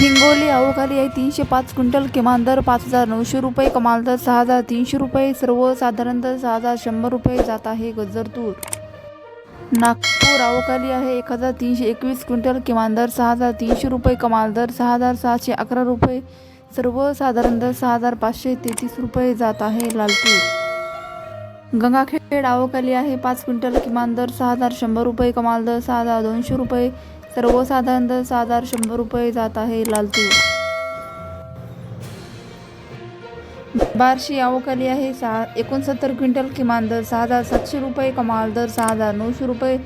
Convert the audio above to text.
हिंगोली अवघाली आहे तीनशे पाच क्विंटल किमान दर पाच हजार नऊशे रुपये कमाल दर सहा हजार तीनशे रुपये सर्वसाधारण दर सहा हजार शंभर रुपये जात आहे गजरतूर. नागपूर अवकाली आहे एक हजार तीनशे एकवीस क्विंटल किमान दर सहा हजार तीनशे रुपये कमाल दर सहा हजार सहाशे अकरा रुपये सर्वसाधारण दर सहा हजार पाचशे तेहतीस रुपये जात आहे लालपूर गंगाखेड अवकाली आहे पाच क्विंटल किमान दर सहा हजार शंभर रुपये कमाल दर सहा हजार दोनशे रुपये सर्वसाधारण दर हजार शंभर रुपये जात आहे लालतूर बारशी अवकाली आहे सहा एकोणसत्तर क्विंटल किमान दर सहा हजार सातशे रुपये कमाल दर सहा हजार नऊशे रुपये